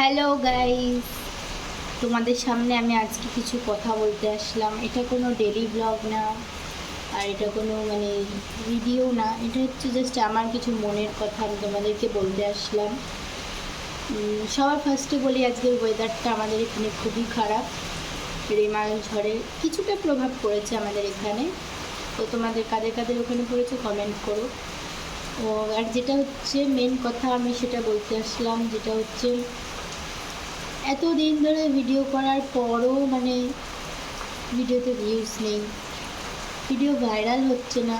Hello guys তোমাদের সামনে আমি আজকে কিছু কথা বলতে আসলাম। এটা কোনো ডেলি ব্লগ না, আর এটা কোনো মানে ভিডিও না। এটা হচ্ছে জাস্ট আমার কিছু মনের কথা আমি তোমাদেরকে বলতে আসলাম। সবার ফার্স্টে বলি, আজকের ওয়েদারটা আমাদের এখানে খুবই খারাপ। রেমাল ঝড়ে কিছুটা প্রভাব পড়েছে আমাদের এখানে। তো তোমাদের কাদের কাদের ওখানে পড়েছে কমেন্ট করো। ও, আর যেটা হচ্ছে মেন কথা আমি সেটা বলতে আসলাম, যেটা হচ্ছে এত দিন ধরে ভিডিও করার পরও মানে ভিডিওতে ভিউজ নেই। ভিডিও ভাইরাল হচ্ছে না।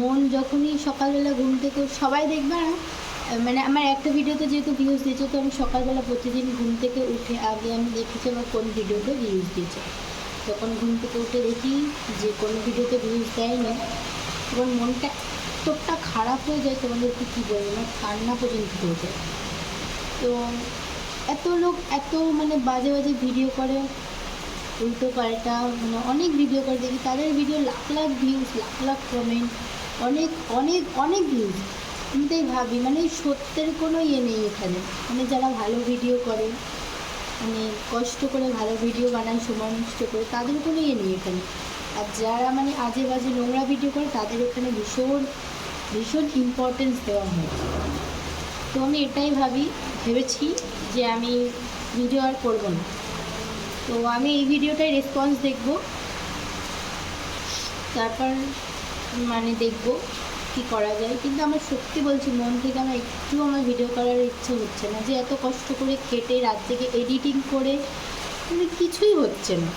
মন যখনই সকালবেলা ঘুম থেকে সবাই দেখবে না? মানে আমার একটা ভিডিওতে যেহেতু ভিউজ দিয়েছে, তো আমি সকালবেলা প্রতিদিন ঘুম থেকে উঠে আগে আমি দেখেছি আমার কোন ভিডিওতে ভিউজ দিয়েছে। তখন ঘুম থেকে উঠে দেখি যে কোনো ভিডিওতে ভিউজ দেয়নি তখন মনটা এতটা খারাপ হয়ে যায় তোমাদেরকে কী বলব, আমার কান্না পর্যন্ত হয়ে যায়। তো এত লোক, এত মানে বাজে বাজে ভিডিও করে, উল্টো পাল্টা মানে অনেক ভিডিও করে, দেখি তাদের video lakh lakh views lakh lakh comment অনেক অনেক অনেক ভিউজ আমি তাই ভাবি মানে সত্যের কোনো ইয়ে নেই এখানে। মানে যারা ভালো ভিডিও করে মানে কষ্ট করে ভালো ভিডিও বানায়, সময় নষ্ট করে, তাদের কোনো ইয়ে নেই এখানে। আর যারা মানে আজে বাজে নোংরা ভিডিও করে, তাদের এখানে ভীষণ ভীষণ ইম্পর্টেন্স দেওয়া হয়। তো আমি এটাই ভাবি ভেবেছি যে আমি ভিডিও আর করব না। তো আমি এই ভিডিওটাই রেসপন্স দেখব। তারপর মানে দেখব কি করা যায়। কিন্তু আমার সত্যি বলছি, মন থেকে আমার একটু আমার ভিডিও করার ইচ্ছে হচ্ছে না যে এত কষ্ট করে কেটে রাত থেকে এডিটিং করে মানে কিছুই হচ্ছে না।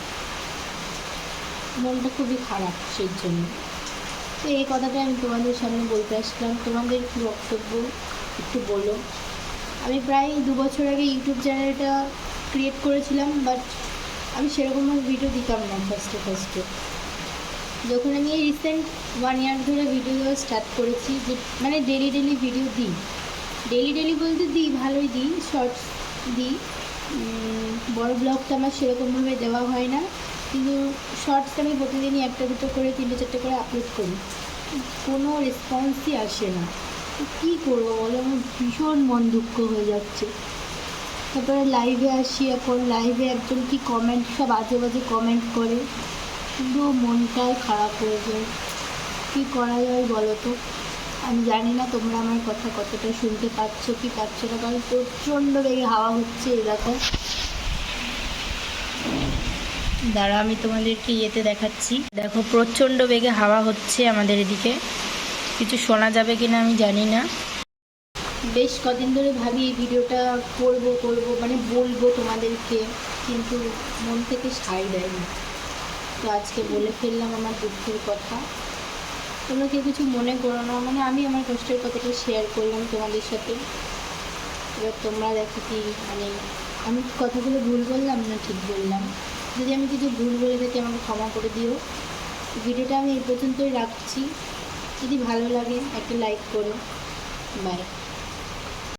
মনটা খুবই খারাপ সেই জন্য। তো এই কথাটা আমি তোমাদের সামনে বলতে আসলাম। তোমাদের কী বক্তব্য একটু বলো। আমি প্রায় দু বছর আগে ইউটিউব চ্যানেলটা ক্রিয়েট করেছিলাম বাট আমি সেরকমভাবে ভিডিও দিতাম না ফার্স্টে ফার্স্টে যখন আমি এই রিসেন্ট ওয়ান ইয়ার ধরে ভিডিও দেওয়া স্টার্ট করেছি, যে মানে ডেলি ডেলি ভিডিও দিই। ডেলি ডেলি বলতে দিই, ভালোই দিই শর্টস দিই। বড় ব্লগটা আমার সেরকমভাবে দেওয়া হয় না, কিন্তু শর্টস আমি প্রতিদিনই একটা দুটো করে, তিনটে চারটে করে আপলোড করি। কোনো রেসপন্সই আসে না। কী করব বলো? আমার ভীষণ মন দুঃখ হয়ে যাচ্ছে। তারপরে লাইভে আসি এখন। লাইভে একজন কি কমেন্ট সব আজে বাজে কমেন্ট করে। পুরো মনটাই খারাপ হয়ে যায়। কী করা যায় বলো তো? আমি জানি না তোমরা আমার কথা কতটা শুনতে পাচ্ছ, কি পাচ্ছ না, কারণ প্রচণ্ড বেগে হাওয়া হচ্ছে দেখো দাঁড়া আমি তোমাদেরকে ইয়েতে দেখাচ্ছি। দেখো, প্রচণ্ড বেগে হাওয়া হচ্ছে আমাদের এদিকে। কিছু শোনা যাবে কিনা আমি জানি না। বেশ কদিন ধরে ভাবি এই ভিডিওটা করব করব মানে বলব তোমাদেরকে, কিন্তু মন থেকে সাই দেয়নি। তো আজকে বলে ফেললাম আমার দুঃখের কথা। তোমরা কেউ কিছু মনে করো না মানে আমি আমার কষ্টের কথাটা শেয়ার করলাম তোমাদের সাথে। এবার তোমরা দেখো কি মানে আমি কথাগুলো ভুল বললাম না ঠিক বললাম? যদি আমি কিছু ভুল বলে থাকি আমাকে ক্ষমা করে দিও। ভিডিওটা আমি এই পর্যন্তই রাখছি। যদি ভালো লাগে একটা লাইক করো। বাই